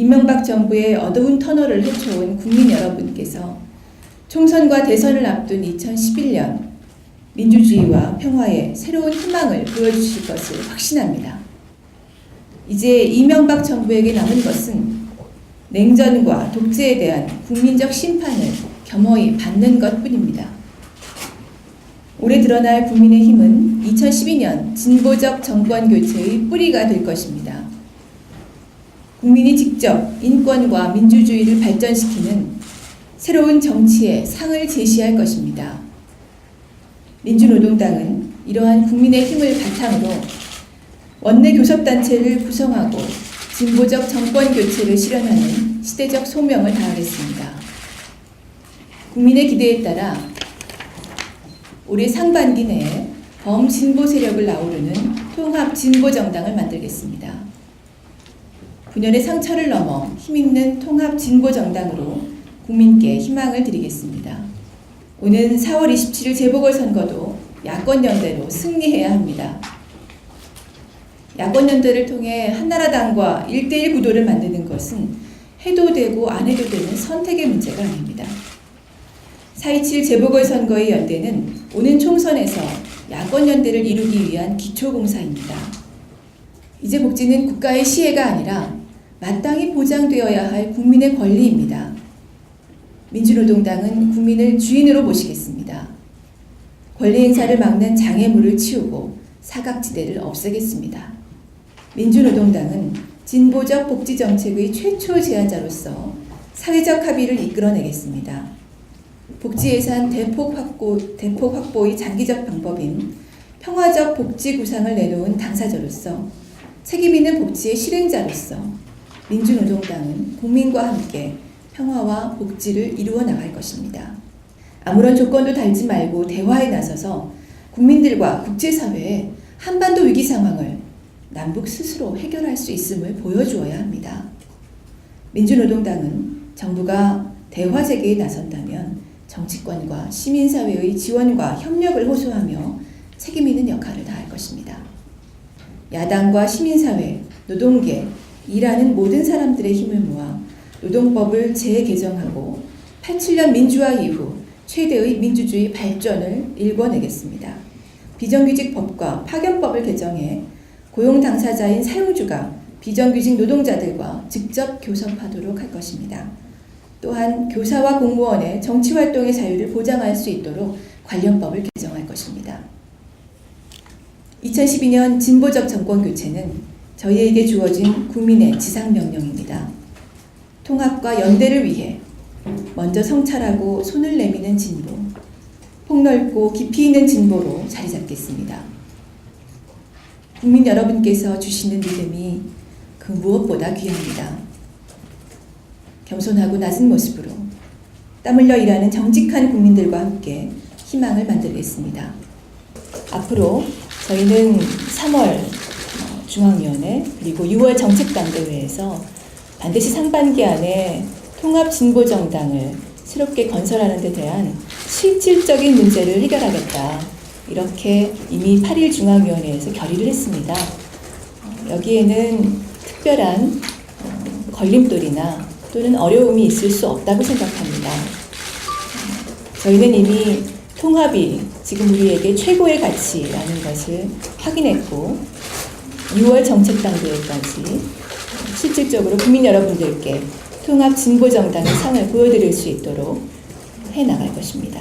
이명박 정부의 어두운 터널을 헤쳐온 국민 여러분께서 총선과 대선을 앞둔 2011년 민주주의와 평화의 새로운 희망을 보여주실 것을 확신합니다. 이제 이명박 정부에게 남은 것은 냉전과 독재에 대한 국민적 심판을 겸허히 받는 것 뿐입니다. 올해 드러날 국민의힘은 2012년 진보적 정권 교체의 뿌리가 될 것입니다. 국민이 직접 인권과 민주주의를 발전시키는 새로운 정치의 상을 제시할 것입니다. 민주노동당은 이러한 국민의 힘을 바탕으로 원내 교섭단체를 구성하고 진보적 정권 교체를 실현하는 시대적 소명을 다하겠습니다. 국민의 기대에 따라 올해 상반기 내에 범진보 세력을 아우르는 통합 진보 정당을 만들겠습니다. 9년의 상처를 넘어 힘있는 통합 진보 정당으로 국민께 희망을 드리겠습니다. 오는 4월 27일 재보궐선거도 야권연대로 승리해야 합니다. 야권연대를 통해 한나라당과 1대1 구도를 만드는 것은 해도 되고 안 해도 되는 선택의 문제가 아닙니다. 4.27 재보궐선거의 연대는 오는 총선에서 야권연대를 이루기 위한 기초공사입니다. 이제 복지는 국가의 시혜가 아니라 마땅히 보장되어야 할 국민의 권리입니다. 민주노동당은 국민을 주인으로 모시겠습니다. 권리 행사를 막는 장애물을 치우고 사각지대를 없애겠습니다. 민주노동당은 진보적 복지 정책의 최초 제안자로서 사회적 합의를 이끌어내겠습니다. 복지 예산 대폭 확보, 대폭 확보의 장기적 방법인 평화적 복지 구상을 내놓은 당사자로서 책임 있는 복지의 실행자로서 민주노동당은 국민과 함께 평화와 복지를 이루어 나갈 것입니다. 아무런 조건도 달지 말고 대화에 나서서 국민들과 국제사회에 한반도 위기 상황을 남북 스스로 해결할 수 있음을 보여주어야 합니다. 민주노동당은 정부가 대화 재개에 나선다면 정치권과 시민사회의 지원과 협력을 호소하며 책임 있는 역할을 다할 것입니다. 야당과 시민사회, 노동계, 일하는 모든 사람들의 힘을 모아 노동법을 재개정하고 87년 민주화 이후 최대의 민주주의 발전을 일궈내겠습니다. 비정규직 법과 파견법을 개정해 고용 당사자인 사용주가 비정규직 노동자들과 직접 교섭하도록 할 것입니다. 또한 교사와 공무원의 정치 활동의 자유를 보장할 수 있도록 관련법을 개정할 것입니다. 2012년 진보적 정권 교체는 저희에게 주어진 국민의 지상 명령입니다. 통합과 연대를 위해 먼저 성찰하고 손을 내미는 진보, 폭넓고 깊이 있는 진보로 자리 잡겠습니다. 국민 여러분께서 주시는 믿음이 그 무엇보다 귀합니다. 겸손하고 낮은 모습으로 땀 흘려 일하는 정직한 국민들과 함께 희망을 만들겠습니다. 앞으로 저희는 3월 중앙위원회 그리고 6월 정책당대회에서 반드시 상반기 안에 통합 진보 정당을 새롭게 건설하는 데 대한 실질적인 문제를 해결하겠다. 이렇게 이미 8일 중앙위원회에서 결의를 했습니다. 어, 여기에는 특별한 어, 걸림돌이나 또는 어려움이 있을 수 없다고 생각합니다. 저희는 이미 통합이 지금 우리에게 최고의 가치라는 것을 확인했고 6월 정책당대회까지 실질적으로 국민 여러분들께 통합 진보 정당의 상을 보여드릴 수 있도록 해 나갈 것입니다.